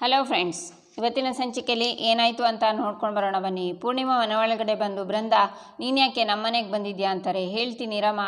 Hello friends ಇವತ್ತಿನ ಸಂಚಿಕೆಯಲ್ಲಿ ಏನಾಯಿತು ಅಂತ ನೋಡ್ಕೊಂಡು ಬರೋಣ ಬನ್ನಿ. ಪೂರ್ಣಿಮಾ ಮನೆ ಒಳಗಡೆ ಬಂದು ಬೃಂದ ನೀನ್ಯಾಕೆ ನಮ್ಮನೆಗೆ ಬಂದಿದ್ಯಾ? ಅಂತಾರೆ. ಹೇಳ್ತೀನಿ ರಮ್ಮ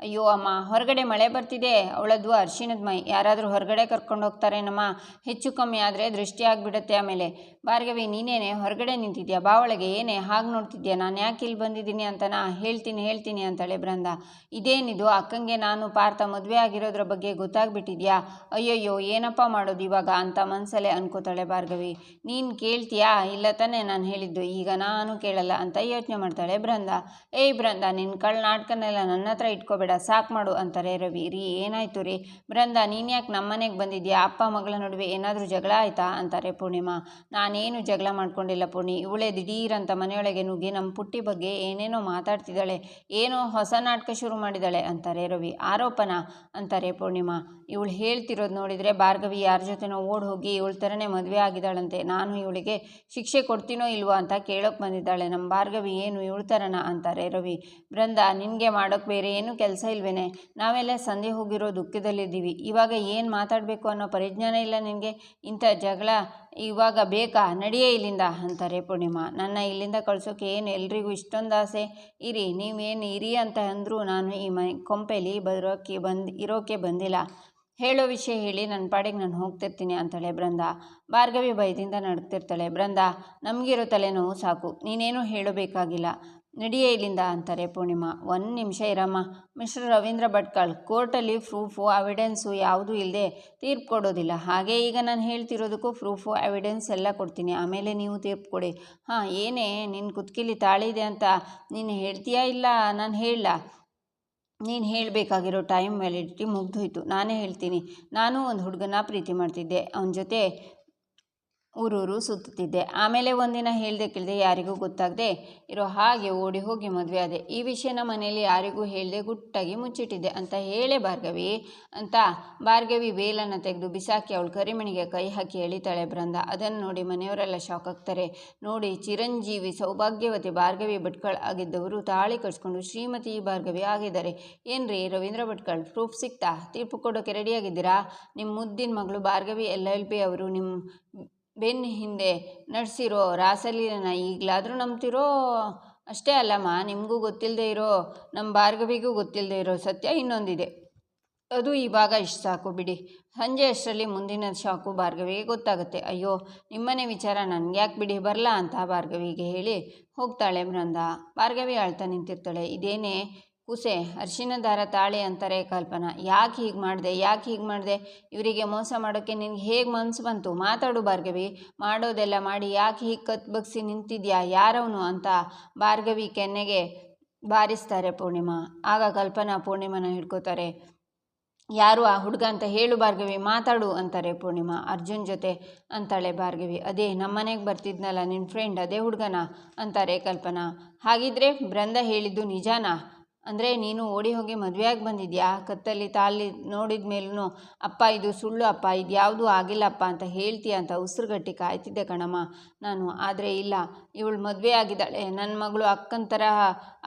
ಅಯ್ಯೋ ಅಮ್ಮ, ಹೊರಗಡೆ ಮಳೆ ಬರ್ತಿದೆ. ಅವಳದ್ದು ಅರ್ಶಿನದ ಮೈ. ಯಾರಾದರೂ ಹೊರಗಡೆ ಕರ್ಕೊಂಡು ಹೋಗ್ತಾರೇನಮ್ಮ? ಹೆಚ್ಚು ಕಮ್ಮಿ ಆದರೆ ದೃಷ್ಟಿ ಆಗಿಬಿಡತ್ತೆ ಆಮೇಲೆ. ಭಾರ್ಗವಿ, ನೀನೇನೆ ಹೊರಗಡೆ ನಿಂತಿದ್ಯಾ? ಬಾ ಒಳಗೆ ಏನೇ? ಹಾಗೆ ನೋಡ್ತಿದ್ಯಾ? ನಾನು ಯಾಕೆ ಇಲ್ಲಿ ಬಂದಿದ್ದೀನಿ ಅಂತನಾ ಹೇಳ್ತೀನಿ ಹೇಳ್ತೀನಿ ಅಂತಾಳೆ ಬೃಂದ. ಇದೇನಿದು? ಅಕ್ಕಂಗೆ ನಾನು ಪಾರ್ಥ ಮದುವೆ ಆಗಿರೋದ್ರ ಬಗ್ಗೆ ಗೊತ್ತಾಗ್ಬಿಟ್ಟಿದ್ಯಾ? ಅಯ್ಯಯ್ಯೋ, ಏನಪ್ಪ ಮಾಡೋದು ಇವಾಗ ಅಂತ ಮನಸಲ್ಲೇ ಅನ್ಕೋತಾಳೆ ಭಾರ್ಗವಿ. ನೀನು ಕೇಳ್ತೀಯಾ? ಇಲ್ಲ ತಾನೇ ನಾನು ಹೇಳಿದ್ದು. ಈಗ ನಾನು ಕೇಳಲ್ಲ ಅಂತ ಯೋಚನೆ ಮಾಡ್ತಾಳೆ ಬೃಂದ. ಏಯ್ ಬೃಂದ ನಿನ್ನ ಕಳ್ಳ ನಾಟಕನೆಲ್ಲ ನನ್ನ ಹತ್ರ ಇಟ್ಕೋಬೇಡ. ಸಾಕು ಮಾಡು ಅಂತಾರೆ ರವಿ. ರೀ, ಏನಾಯ್ತು ರೀ? ಬೃಂದ ನೀನು ಯಾಕೆ ನಮ್ಮನೆಗೆ ಬಂದಿದ್ಯಾ? ಅಪ್ಪ, ಮಗಳ ನಡುವೆ ಏನಾದರೂ ಜಗಳ ಆಯ್ತಾ? ಅಂತಾರೆ ಪೂರ್ಣಿಮಾ. ನಾನೇನು ಜಗಳ ಮಾಡ್ಕೊಂಡಿಲ್ಲ ಪೂರ್ಣಿ. ಇವಳೇ ದಿಢೀರಂತ ಮನೆಯೊಳಗೆ ನುಗ್ಗಿ ನಮ್ಮ ಪುಟ್ಟಿ ಬಗ್ಗೆ ಏನೇನೋ ಮಾತಾಡ್ತಿದ್ದಾಳೆ. ಏನೋ ಹೊಸ ನಾಟಕ ಶುರು ಮಾಡಿದ್ದಾಳೆ ಅಂತಾರೆ ರವಿ. ಆರೋಪನ? ಅಂತಾರೆ ಪೂರ್ಣಿಮಾ. ಇವಳು ಹೇಳ್ತಿರೋದು ನೋಡಿದರೆ ಭಾರ್ಗವಿ ಯಾರ ಜೊತೆನೋ ಓಡ್ ಹೋಗಿ ಇವಳ ಥರನೇ ಮದುವೆ ಆಗಿದ್ದಾಳಂತೆ. ನಾನು ಇವಳಿಗೆ ಶಿಕ್ಷೆ ಕೊಡ್ತೀನೋ ಇಲ್ವೋ ಅಂತ ಕೇಳೋಕೆ ಬಂದಿದ್ದಾಳೆ. ನಮ್ಮ ಭಾರ್ಗವಿ ಏನು ಇವಳ ಥರನ ಅಂತಾರೆ ರವಿ. ಬೃಂದ ನಿನಗೆ ಮಾಡೋಕ್ಕೆ ಬೇರೆ ಏನು ಕೆಲಸ ಇಲ್ವೇನೆ? ನಾವೆಲ್ಲ ಸಂಧೆ ಹೋಗಿರೋ ದುಃಖದಲ್ಲಿದ್ದೀವಿ. ಇವಾಗ ಏನು ಮಾತಾಡಬೇಕು ಅನ್ನೋ ಪರಿಜ್ಞಾನ ಇಲ್ಲ ನಿನಗೆ? ಇಂಥ ಜಗಳ ಇವಾಗ ಬೇಕಾ? ನಡೆಯೇ ಇಲ್ಲಿಂದ, ಅಂತಾರೆ ಪೂರ್ಣಿಮಾ. ನನ್ನ ಇಲ್ಲಿಂದ ಕಳ್ಸೋಕೆ ಏನು ಎಲ್ರಿಗೂ ಇಷ್ಟೊಂದು ಆಸೆ? ಇರಿ, ನೀವೇನು ಇರಿ ಅಂತ ಅಂದರೂ ನಾನು ಈ ಮನೆ ಕೊಂಪೆಲಿ ಬರೋಕ್ಕೆ ಬಂದು ಇರೋಕ್ಕೆ ಬಂದಿಲ್ಲ. ಹೇಳೋ ವಿಷಯ ಹೇಳಿ ನನ್ನ ಪಾಡಿಗೆ ನಾನು ಹೋಗ್ತಿರ್ತೀನಿ ಅಂತಾಳೆ ಬೃಂದ. ಭಾರ್ಗವಿ ಭಯದಿಂದ ನಡ್ತಿರ್ತಾಳೆ. ಬೃಂದ, ನಮಗಿರೋ ತಲೆನೋವು ಸಾಕು. ನೀನೇನು ಹೇಳಬೇಕಾಗಿಲ್ಲ ನಡಿಯೇ ಇಲ್ಲಿಂದ ಅಂತಾರೆ ಪೂರ್ಣಿಮಾ. ಒಂದು ನಿಮಿಷ ಇರಮ್ಮ. ಮಿಸ್ಟರ್ ರವೀಂದ್ರ ಭಟ್ಕಳ್, ಕೋರ್ಟಲ್ಲಿ ಪ್ರೂಫು ಅವಿಡೆನ್ಸು ಯಾವುದೂ ಇಲ್ಲದೆ ತೀರ್ಪು ಕೊಡೋದಿಲ್ಲ. ಹಾಗೆ ಈಗ ನಾನು ಹೇಳ್ತಿರೋದಕ್ಕೂ ಪ್ರೂಫು ಎವಿಡೆನ್ಸ್ ಎಲ್ಲ ಕೊಡ್ತೀನಿ. ಆಮೇಲೆ ನೀವು ತೀರ್ಪು ಕೊಡಿ. ಹಾಂ, ಏನೇ ನಿನ್ನ ಕುತ್ಕಿಲಿ ತಾಳಿ ಇದೆ ಅಂತ ನೀನು ಹೇಳ್ತೀಯಾ ಇಲ್ಲ? ನಾನು ಹೇಳಲ್ಲ ನೀನು ಹೇಳಬೇಕಾಗಿರೋ ಟೈಮ್ ವ್ಯಾಲಿಡಿಟಿ ಮುಗ್ದೋಯ್ತು ನಾನೇ ಹೇಳ್ತೀನಿ. ನಾನು ಒಂದು ಹುಡುಗನ ಪ್ರೀತಿ ಮಾಡ್ತಿದ್ದೆ. ಅವನ ಜೊತೆ ಊರೂರು ಸುತ್ತುತ್ತಿದ್ದೆ. ಆಮೇಲೆ ಒಂದಿನ ಹೇಳ್ದೆ ಕೇಳಿದೆ, ಯಾರಿಗೂ ಗೊತ್ತಾಗದೆ ಇರೋ ಹಾಗೆ ಓಡಿ ಹೋಗಿ ಮದುವೆ ಆದೆ. ಈ ವಿಷಯನ ಮನೆಯಲ್ಲಿ ಯಾರಿಗೂ ಹೇಳ್ದೆ ಗುಟ್ಟಾಗಿ ಮುಚ್ಚಿಟ್ಟಿದ್ದೆ. ಅಂತ ಹೇಳೇ ಭಾರ್ಗವಿ, ಅಂತ ಭಾರ್ಗವಿ ಬೇಲನ್ನು ತೆಗೆದು ಬಿಸಾಕಿ ಅವಳು ಕರಿಮಣಿಗೆ ಕೈ ಹಾಕಿ ಎಳಿತಾಳೆ ಬೃಂದ. ಅದನ್ನು ನೋಡಿ ಮನೆಯವರೆಲ್ಲ ಶಾಕ್ ಆಗ್ತಾರೆ. ನೋಡಿ ಚಿರಂಜೀವಿ ಸೌಭಾಗ್ಯವತಿ ಭಾರ್ಗವಿ ಭಟ್ಕಳ್ ಆಗಿದ್ದವರು ತಾಳಿ ಕಟ್ಸ್ಕೊಂಡು ಶ್ರೀಮತಿ ಭಾರ್ಗವಿ ಆಗಿದ್ದಾರೆ. ಏನ್ರಿ ರವೀಂದ್ರ ಭಟ್ಕಳ್ ಪ್ರೂಫ್ ಸಿಕ್ತಾ? ತೀರ್ಪು ಕೊಡೋಕೆ ರೆಡಿಯಾಗಿದ್ದೀರಾ ನಿಮ್ಮ ಮುದ್ದಿನ ಮಗಳು ಭಾರ್ಗವಿ ಎಲ್ ಎಲ್ ಪಿ ಅವರು ನಿಮ್ಮ ಬೆನ್ನ ಹಿಂದೆ ನಡೆಸಿರೋ ರಾಸಲೀಲನ ಈಗಲಾದರೂ ನಂಬ್ತಿರೋ? ಅಷ್ಟೇ ಅಲ್ಲಮ್ಮ, ನಿಮಗೂ ಗೊತ್ತಿಲ್ಲದೆ ಇರೋ ನಮ್ಮ ಭಾರ್ಗವಿಗೂ ಗೊತ್ತಿಲ್ಲದೆ ಇರೋ ಸತ್ಯ ಇನ್ನೊಂದಿದೆ. ಅದು ಇವಾಗ ಇಷ್ಟು ಸಾಕು ಬಿಡಿ. ಸಂಜೆ ಅಷ್ಟರಲ್ಲಿ ಮುಂದಿನ ಶಾಕು ಭಾರ್ಗವಿಗೆ ಗೊತ್ತಾಗುತ್ತೆ. ಅಯ್ಯೋ, ನಿಮ್ಮನೆ ವಿಚಾರ ನನಗೆ ಯಾಕೆ ಬಿಡಿ ಬರಲ್ಲ ಅಂತ ಭಾರ್ಗವಿಗೆ ಹೇಳಿ ಹೋಗ್ತಾಳೆ ಬೃಂದ. ಭಾರ್ಗವಿ ಅಳ್ತಾ ನಿಂತಿರ್ತಾಳೆ. ಇದೇನೇ ಕುಸೆ ಅರಿಶಿನ ದಾರ ತಾಳಿ ಅಂತಾರೆ ಕಲ್ಪನಾ. ಯಾಕೆ ಹೀಗೆ ಮಾಡಿದೆ, ಯಾಕೆ ಹೀಗೆ ಮಾಡಿದೆ? ಇವರಿಗೆ ಮೋಸ ಮಾಡೋಕ್ಕೆ ನಿನಗೆ ಹೇಗೆ ಮನಸ್ಸು ಬಂತು? ಮಾತಾಡು ಭಾರ್ಗವಿ. ಮಾಡೋದೆಲ್ಲ ಮಾಡಿ ಯಾಕೆ ಹೀಗೆ ಕತ್ ಬಗ್ಸಿ ನಿಂತಿದ್ಯಾ? ಯಾರವನು ಅಂತ ಭಾರ್ಗವಿ ಕೆನ್ನೆಗೆ ಬಾರಿಸ್ತಾರೆ ಪೂರ್ಣಿಮಾ. ಆಗ ಕಲ್ಪನಾ ಪೂರ್ಣಿಮನ ಹಿಡ್ಕೋತಾರೆ. ಯಾರು ಆ ಹುಡುಗ ಅಂತ ಹೇಳು ಭಾರ್ಗವಿ, ಮಾತಾಡು ಅಂತಾರೆ ಪೂರ್ಣಿಮಾ. ಅರ್ಜುನ್ ಜೊತೆ ಅಂತಾಳೆ ಭಾರ್ಗವಿ. ಅದೇ ನಮ್ಮನೆಗೆ ಬರ್ತಿದ್ನಲ್ಲ ನಿನ್ನ ಫ್ರೆಂಡ್ ಅದೇ ಹುಡುಗನ? ಅಂತಾರೆ ಕಲ್ಪನಾ. ಹಾಗಿದ್ರೆ ಬೃಂದ ಹೇಳಿದ್ದು ನಿಜಾನಾ? ಅಂದರೆ ನೀನು ಓಡಿ ಹೋಗಿ ಮದುವೆಯಾಗಿ ಬಂದಿದ್ಯಾ? ಕತ್ತಲ್ಲಿ ತಾಲಿ ನೋಡಿದ ಮೇಲೂ ಅಪ್ಪ, ಇದು ಸುಳ್ಳು ಅಪ್ಪ ಇದು ಯಾವುದೂ ಆಗಿಲ್ಲಪ್ಪ ಅಂತ ಹೇಳ್ತೀಯ ಅಂತ ಉಸಿರುಗಟ್ಟಿ ಕಾಯ್ತಿದ್ದೆ ಕಣಮ್ಮ. ನಾನು, ಆದರೆ ಇಲ್ಲ. ಇವಳು ಮದುವೆ ಆಗಿದ್ದಾಳೆ ನನ್ನ ಮಗಳು ಅಕ್ಕನ ತರಹ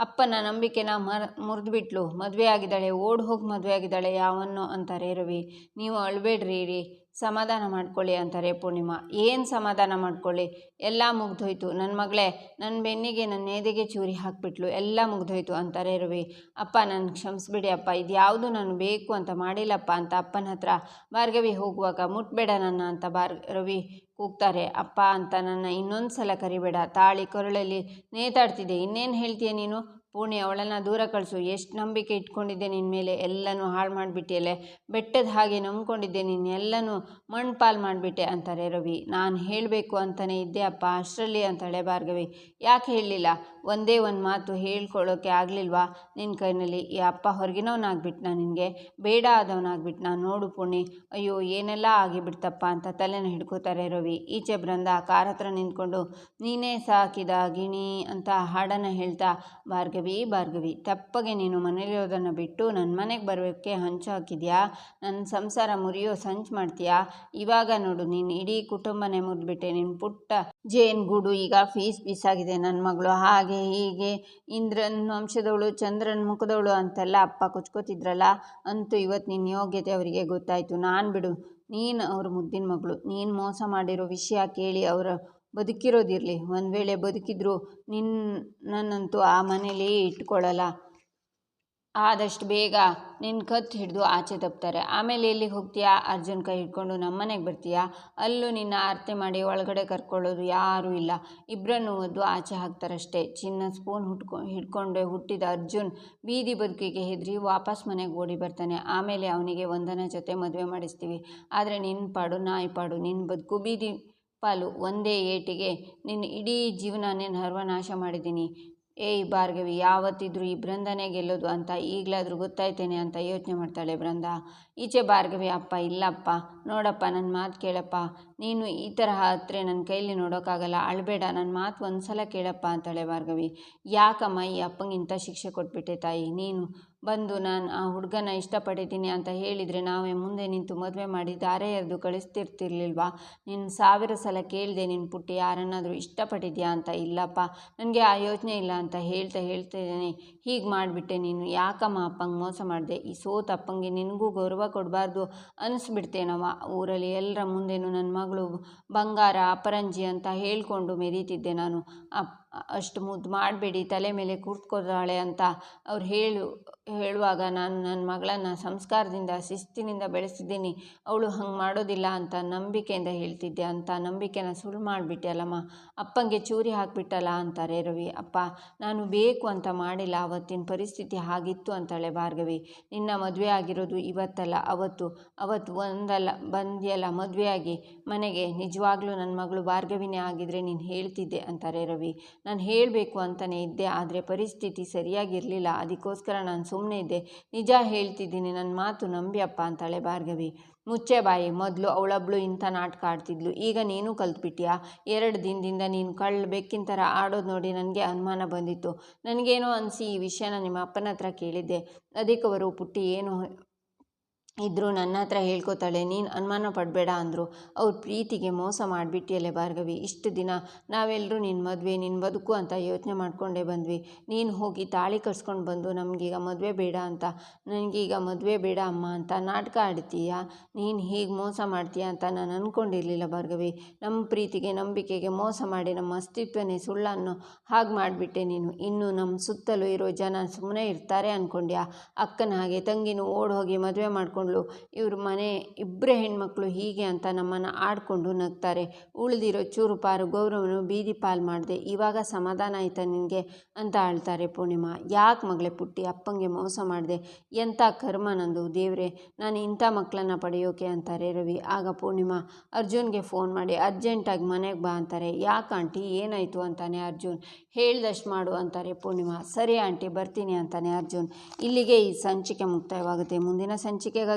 ಅಪ್ಪನ ನಂಬಿಕೆನ ಮರ್, ಮುರಿದ್ಬಿಟ್ಲು. ಮದುವೆ ಆಗಿದ್ದಾಳೆ ಓಡಿ ಹೋಗಿ ಮದುವೆ ಆಗಿದ್ದಾಳೆ ಯಾವನ್ನೋ ಅಂತಾರೆ ರವಿ. ನೀವು ಅಳಬೇಡ್ರಿ ರೀ. ಸಮಾಧಾನ ಮಾಡ್ಕೊಳ್ಳಿ ಅಂತಾರೆ ಪೂರ್ಣಿಮಾ. ಏನು ಸಮಾಧಾನ ಮಾಡ್ಕೊಳ್ಳಿ? ಎಲ್ಲ ಮುಗ್ದೋಯ್ತು. ನನ್ನ ಮಗಳೇ ನನ್ನ ಬೆನ್ನಿಗೆ ನನ್ನ ಎದೆಗೆ ಚೂರಿ ಹಾಕ್ಬಿಟ್ಲು. ಎಲ್ಲ ಮುಗ್ದೋಯ್ತು ಅಂತಾರೆ ರವಿ. ಅಪ್ಪ ನನ್ನ ಕ್ಷಮಿಸ್ಬಿಡಿ ಅಪ್ಪ. ಇದು ಯಾವುದು ನಾನು ಬೇಕು ಅಂತ ಮಾಡಿಲ್ಲಪ್ಪ ಅಂತ ಅಪ್ಪನ ಹತ್ರ ಭಾರ್ಗವಿ ಹೋಗುವಾಗ, ಮುಟ್ಬೇಡ ನನ್ನ ಅಂತ ಬಾರ್ ರವಿ ಕೂಗ್ತಾರೆ. ಅಪ್ಪ ಅಂತ ನನ್ನ ಇನ್ನೊಂದು ಸಲ ಕರಿಬೇಡ. ತಾಳಿ ಕೊರಳಲ್ಲಿ ನೇತಾಡ್ತಿದೆ ಇನ್ನೇನು ಹೇಳ್ತೀಯ ನೀನು? ಪೂರ್ಣಿ, ಅವಳನ್ನು ದೂರ ಕಳಿಸು. ಎಷ್ಟು ನಂಬಿಕೆ ಇಟ್ಕೊಂಡಿದ್ದೆ ನಿನ್ನ ಮೇಲೆ. ಎಲ್ಲನೂ ಹಾಳು ಮಾಡಿಬಿಟ್ಟಿಯಲ್ಲೇ. ಬೆಟ್ಟದ ಹಾಗೆ ನಂಬ್ಕೊಂಡಿದ್ದೆ ನೀನು. ಎಲ್ಲನೂ ಮಣ್ಣು ಮಾಡಿಬಿಟ್ಟೆ ಅಂತಾರೆ ರವಿ. ನಾನು ಹೇಳಬೇಕು ಅಂತಲೇ ಇದ್ದೆ ಅಪ್ಪ. ಅಷ್ಟರಲ್ಲಿ ಅಂತಾಳೆ ಭಾರ್ಗವಿ. ಯಾಕೆ ಹೇಳಲಿಲ್ಲ? ಒಂದೇ ಒಂದು ಮಾತು ಹೇಳ್ಕೊಳ್ಳೋಕೆ ಆಗಲಿಲ್ವಾ? ನಿನ್ನ ಕೈನಲ್ಲಿ, ಈ ಅಪ್ಪ ಹೊರಗಿನವನಾಗ್ಬಿಟ್ನಾ ನಿನಗೆ? ಬೇಡ ಆದವನಾಗ್ಬಿಟ್ನಾ? ನೋಡು ಪುಣಿ ಅಯ್ಯೋ, ಏನೆಲ್ಲ ಆಗಿಬಿಡ್ತಪ್ಪ ಅಂತ ತಲೆನ ಹಿಡ್ಕೋತಾರೆ ರವಿ. ಈಚೆ ಬೃಂದ, ಕಾರ್ ಹತ್ರ ನಿಂತ್ಕೊಂಡು, ನೀನೇ ಸಾಕಿದ ಗಿಣಿ ಅಂತ ಹಾಡನ್ನು ಹೇಳ್ತಾ, ಭಾರ್ಗವಿ ಭಾರ್ಗವಿ, ತಪ್ಪಗೆ ನೀನು ಮನೇಲಿರೋದನ್ನು ಬಿಟ್ಟು ನನ್ನ ಮನೆಗೆ ಬರೋಕ್ಕೆ ಹಂಚು ಹಾಕಿದ್ಯಾ? ನನ್ನ ಸಂಸಾರ ಮುರಿಯೋ ಸಂಚು ಮಾಡ್ತೀಯಾ? ಇವಾಗ ನೋಡು, ನೀನು ಇಡೀ ಕುಟುಂಬನೇ ಮುರಿದ್ಬಿಟ್ಟೆ. ನಿನ್ನ ಪುಟ್ಟ ಜೇನ್ ಗೂಡು ಈಗ ಫೀಸ್ ಪೀಸಾಗಿದೆ ನನ್ನ ಮಗಳು. ಹಾಗೆ ಹೀಗೆ ಇಂದ್ರನ ವಂಶದವಳು ಚಂದ್ರನ ಮುಖದವಳು ಅಂತೆಲ್ಲ ಅಪ್ಪ ಕೊಚ್ಕೋತಿದ್ರಲ್ಲ, ಅಂತೂ ಇವತ್ತು ನಿನ್ನ ಯೋಗ್ಯತೆ ಅವರಿಗೆ ಗೊತ್ತಾಯಿತು. ನಾನು ಬಿಡು, ನೀನು ಅವ್ರ ಮುದ್ದಿನ ಮಗಳು. ನೀನು ಮೋಸ ಮಾಡಿರೋ ವಿಷಯ ಕೇಳಿ ಅವರ ಬದುಕಿರೋದಿರಲಿ. ಒಂದು ವೇಳೆ ಬದುಕಿದ್ರು ನನ್ನಂತೂ ಆ ಮನೇಲಿ ಇಟ್ಕೊಳ್ಳಲ್ಲ. ಆದಷ್ಟು ಬೇಗ ನಿನ್ನ ಕತ್ತು ಹಿಡಿದು ಆಚೆ ತಪ್ತಾರೆ. ಆಮೇಲೆ ಎಲ್ಲಿಗೆ ಹೋಗ್ತೀಯಾ? ಅರ್ಜುನ್ ಕೈ ಹಿಡ್ಕೊಂಡು ನಮ್ಮ ಮನೆಗೆ ಬರ್ತೀಯಾ? ಅಲ್ಲೂ ನಿನ್ನ ಆರತಿ ಮಾಡಿ ಒಳಗಡೆ ಕರ್ಕೊಳ್ಳೋದು ಯಾರೂ ಇಲ್ಲ. ಇಬ್ಬರನ್ನು ಒದ್ದು ಆಚೆ ಹಾಕ್ತಾರಷ್ಟೇ. ಚಿನ್ನ ಸ್ಪೂನ್ ಹುಟ್ಕೊ, ಹಿಡ್ಕೊಂಡೆ ಹುಟ್ಟಿದ ಅರ್ಜುನ್ ಬೀದಿ ಬದುಕಿಗೆ ಹೆದರಿ ವಾಪಸ್ ಮನೆಗೆ ಓಡಿ ಬರ್ತಾನೆ. ಆಮೇಲೆ ಅವನಿಗೆ ಒಂದನ ಜೊತೆ ಮದುವೆ ಮಾಡಿಸ್ತೀವಿ. ಆದರೆ ನಿನ್ನ ಪಾಡು, ನಾಯಿ ಪಾಡು ನಿನ್ನ ಬದುಕು ಬೀದಿ ಪಾಲು ಒಂದೇ ಏಟಿಗೆ ನಿನ್ನ ಇಡೀ ಜೀವನನೇ ಸರ್ವನಾಶ ಮಾಡಿದ್ದೀನಿ. ಏಯ್ ಭಾರ್ಗವಿ, ಯಾವತ್ತಿದ್ರೂ ಈ ಬೃಂದನೇ ಗೆಲ್ಲೋದು ಅಂತ ಈಗಲಾದರೂ ಗೊತ್ತಾಯ್ತೇನೆ ಅಂತ ಯೋಚನೆ ಮಾಡ್ತಾಳೆ ಬೃಂದ. ಈಚೆ ಭಾರ್ಗವಿ, ಅಪ್ಪ, ಇಲ್ಲಪ್ಪ, ನೋಡಪ್ಪ ನನ್ನ ಮಾತು ಕೇಳಪ್ಪ. ನೀನು ಈ ತರಹ ಹತ್ರ ನನ್ನ ಕೈಲಿ ನೋಡೋಕ್ಕಾಗಲ್ಲ ಅಳಬೇಡ ನನ್ನ ಮಾತು ಒಂದು ಸಲ ಕೇಳಪ್ಪ ಅಂತಾಳೆ ಭಾರ್ಗವಿ. ಯಾಕಮ್ಮ ಈ ಅಪ್ಪಂಗೆ ಇಂಥ ಶಿಕ್ಷೆ ಕೊಟ್ಬಿಟ್ಟೆ ತಾಯಿ? ನೀನು ಬಂದು ನಾನು ಆ ಹುಡುಗನ ಇಷ್ಟಪಡಿದ್ದೀನಿ ಅಂತ ಹೇಳಿದರೆ ನಾವೇ ಮುಂದೆ ನಿಂತು ಮದುವೆ ಮಾಡಿ ದಾರೆ ಎರೆದು ಕಳಿಸ್ತಿರ್ತಿರ್ಲಿಲ್ವಾ? ನೀನು ಸಾವಿರ ಸಲ ಕೇಳಿದೆ ನಿನ್ನ ಪುಟ್ಟಿ, ಯಾರನ್ನಾದರೂ ಇಷ್ಟಪಟ್ಟಿದ್ಯಾ ಅಂತ? ಇಲ್ಲಪ್ಪ, ನನಗೆ ಆ ಯೋಚನೆ ಇಲ್ಲ ಅಂತ ಹೇಳ್ತಾ ಹೇಳ್ತಾ ಇದ್ದೀನಿ. ಹೀಗೆ ಮಾಡಿಬಿಟ್ಟೆ ನೀನು. ಯಾಕಮ್ಮ ಅಪ್ಪಂಗೆ ಮೋಸ ಮಾಡಿದೆ? ಈ ಸೋತ ಅಪ್ಪಂಗೆ ನಿನಗೂ ಗೌರವ ಕೊಡಬಾರ್ದು ಅನಿಸ್ಬಿಡ್ತೇನವ ಊರಲ್ಲಿ ಎಲ್ಲರ ಮುಂದೆನೂ ನನ್ನ ಮಗಳು ಬಂಗಾರ, ಅಪರಂಜಿ ಅಂತ ಹೇಳಿಕೊಂಡು ಮೆರೀತಿದ್ದೆ ನಾನು. ಅಪ್ ಅಷ್ಟು ಮುದ್ದು ಮಾಡಬೇಡಿ, ತಲೆ ಮೇಲೆ ಕೂತ್ಕೋತಾಳೆ ಅಂತ ಅವ್ರು ಹೇಳು, ಹೇಳುವಾಗ ನಾನು ನನ್ನ ಮಗಳನ್ನು ಸಂಸ್ಕಾರದಿಂದ, ಶಿಸ್ತಿನಿಂದ ಬೆಳೆಸಿದ್ದೀನಿ, ಅವಳು ಹಂಗೆ ಮಾಡೋದಿಲ್ಲ ಅಂತ ನಂಬಿಕೆಯಿಂದ ಹೇಳ್ತಿದ್ದೆ ಅಂತ ನಂಬಿಕೆನ ಸುಳ್ಳು ಮಾಡಿಬಿಟ್ಟೆ ಅಲ್ಲಮ್ಮ. ಅಪ್ಪಂಗೆ ಚೂರಿ ಹಾಕಿಬಿಟ್ಟಲ್ಲ ಅಂತಾರೆ ರವಿ. ಅಪ್ಪ, ನಾನು ಬೇಕು ಅಂತ ಮಾಡಿಲ್ಲ, ಅವತ್ತಿನ ಪರಿಸ್ಥಿತಿ ಹಾಗಿತ್ತು ಅಂತಾಳೆ ಭಾರ್ಗವಿ. ನಿನ್ನ ಮದುವೆ ಆಗಿರೋದು ಇವತ್ತಲ್ಲ, ಅವತ್ತು ಅವತ್ತು ಒಂದಲ್ಲ, ಬಂದಿಯಲ್ಲ ಮದುವೆಯಾಗಿ. ಮನೆಗೆ ನಿಜವಾಗ್ಲೂ ನನ್ನ ಮಗಳು ಭಾರ್ಗವಿನೇ ಆಗಿದ್ರೆ ನೀನು ಹೇಳ್ತಿದ್ದೆ ಅಂತಾರೆ ರವಿ. ನಾನು ಹೇಳಬೇಕು ಅಂತಲೇ ಇದ್ದೆ, ಆದರೆ ಪರಿಸ್ಥಿತಿ ಸರಿಯಾಗಿರಲಿಲ್ಲ. ಅದಕ್ಕೋಸ್ಕರ ನಾನು ಸುಮ್ಮನೆ ಇದ್ದೆ. ನಿಜ ಹೇಳ್ತಿದ್ದೀನಿ ನನ್ನ ಮಾತು ನಂಬಿಯಪ್ಪ ಅಂತಾಳೆ ಭಾರ್ಗವಿ. ಮುಚ್ಚೆ ಬಾಯಿ, ಮೊದಲು ಅವಳೊಬ್ಳು ಇಂಥ ನಾಟಕ ಆಡ್ತಿದ್ಲು. ಈಗ ನೀನು ಕಲ್ತ್ಬಿಟ್ಟಿಯಾ ಎರಡು ದಿನದಿಂದ ನೀನು ಕಳ್ಳ ಬೆಕ್ಕಿನ ಥರ ಆಡೋದು ನೋಡಿ ನನಗೆ ಅನುಮಾನ ಬಂದಿತ್ತು. ನನಗೇನೋ ಅನಿಸಿ ಈ ವಿಷಯನ ನಿಮ್ಮ ಅಪ್ಪನ ಹತ್ರ ಕೇಳಿದ್ದೆ. ಅದಕ್ಕೆ ಅವರು ಪುಟ್ಟಿ ಏನು ಇದ್ದರೂ ನನ್ನ ಹತ್ರ ಹೇಳ್ಕೊತಾಳೆ, ನೀನು ಅನುಮಾನ ಪಡಬೇಡ ಅಂದರು. ಅವ್ರ ಪ್ರೀತಿಗೆ ಮೋಸ ಮಾಡಿಬಿಟ್ಟಿಯಲ್ಲೇ ಭಾರ್ಗವಿ, ಇಷ್ಟು ದಿನ ನಾವೆಲ್ಲರೂ ನಿನ್ನ ಮದುವೆ ನಿನ್ನ ಬದುಕು ಅಂತ ಯೋಚನೆ ಮಾಡಿಕೊಂಡೇ ಬಂದ್ವಿ. ನೀನು ಹೋಗಿ ತಾಳಿ ಕಟ್ಸ್ಕೊಂಡು ಬಂದು ನಮಗೀಗ ಮದುವೆ ಬೇಡ ಅಂತ, ನನಗೀಗ ಮದುವೆ ಬೇಡ ಅಮ್ಮ ಅಂತ ನಾಟಕ ಆಡ್ತೀಯ? ನೀನು ಹೀಗೆ ಮೋಸ ಮಾಡ್ತೀಯ ಅಂತ ನಾನು ಅಂದ್ಕೊಂಡಿರಲಿಲ್ಲ ಭಾರ್ಗವಿ. ನಮ್ಮ ಪ್ರೀತಿಗೆ, ನಂಬಿಕೆಗೆ ಮೋಸ ಮಾಡಿ ನಮ್ಮ ಅಸ್ತಿತ್ವನೇ ಸುಳ್ಳನ್ನು ಹಾಗೆ ಮಾಡಿಬಿಟ್ಟೆ ನೀನು. ಇನ್ನು ನಮ್ಮ ಸುತ್ತಲೂ ಇರೋ ಜನ ಸುಮ್ಮನೆ ಇರ್ತಾರೆ ಅಂದ್ಕೊಂಡ್ಯಾ ಅಕ್ಕನ ಹಾಗೆ ತಂಗಿನೂ ಓಡ್ ಹೋಗಿ ಮದುವೆ ಮಾಡ್ಕೊಂಡು ಇವ್ರ ಮನೆ ಇಬ್ಬರೇ ಹೆಣ್ಮಕ್ಳು ಹೀಗೆ ಅಂತ ನಮ್ಮನ್ನು ಆಡಿಕೊಂಡು ನಗ್ತಾರೆ. ಉಳಿದಿರೋ ಚೂರು ಪಾರು ಗೌರವನು ಬೀದಿ ಪಾಲು ಮಾಡಿದೆ. ಇವಾಗ ಸಮಾಧಾನ ಆಯ್ತಾ ನಿನಗೆ? ಅಂತ ಆಳ್ತಾರೆ ಪೂರ್ಣಿಮಾ. ಯಾಕೆ ಮಗಳೇ ಪುಟ್ಟಿ ಅಪ್ಪಂಗೆ ಮೋಸ ಮಾಡಿದೆ? ಎಂಥ ಕರ್ಮ ನಂದು ದೇವ್ರೆ? ನಾನು ಇಂಥ ಮಕ್ಕಳನ್ನು ಪಡೆಯೋಕೆ ಅಂತಾರೆ ರವಿ. ಆಗ ಪೂರ್ಣಿಮಾ, ಅರ್ಜುನ್ಗೆ ಫೋನ್ ಮಾಡಿ, ಅರ್ಜೆಂಟಾಗಿ ಮನೆಗೆ ಬಾ ಅಂತಾರೆ. ಯಾಕೆ ಆಂಟಿ? ಏನಾಯಿತು? ಅಂತಾನೆ ಅರ್ಜುನ್. ಹೇಳ್ದಷ್ಟು ಮಾಡು ಅಂತಾರೆ ಪೂರ್ಣಿಮಾ. ಸರಿ ಆಂಟಿ, ಬರ್ತೀನಿ ಅಂತಾನೆ ಅರ್ಜುನ್. ಇಲ್ಲಿಗೆ ಈ ಸಂಚಿಕೆ ಮುಕ್ತಾಯವಾಗುತ್ತೆ. ಮುಂದಿನ ಸಂಚಿಕೆಗಾಗಿ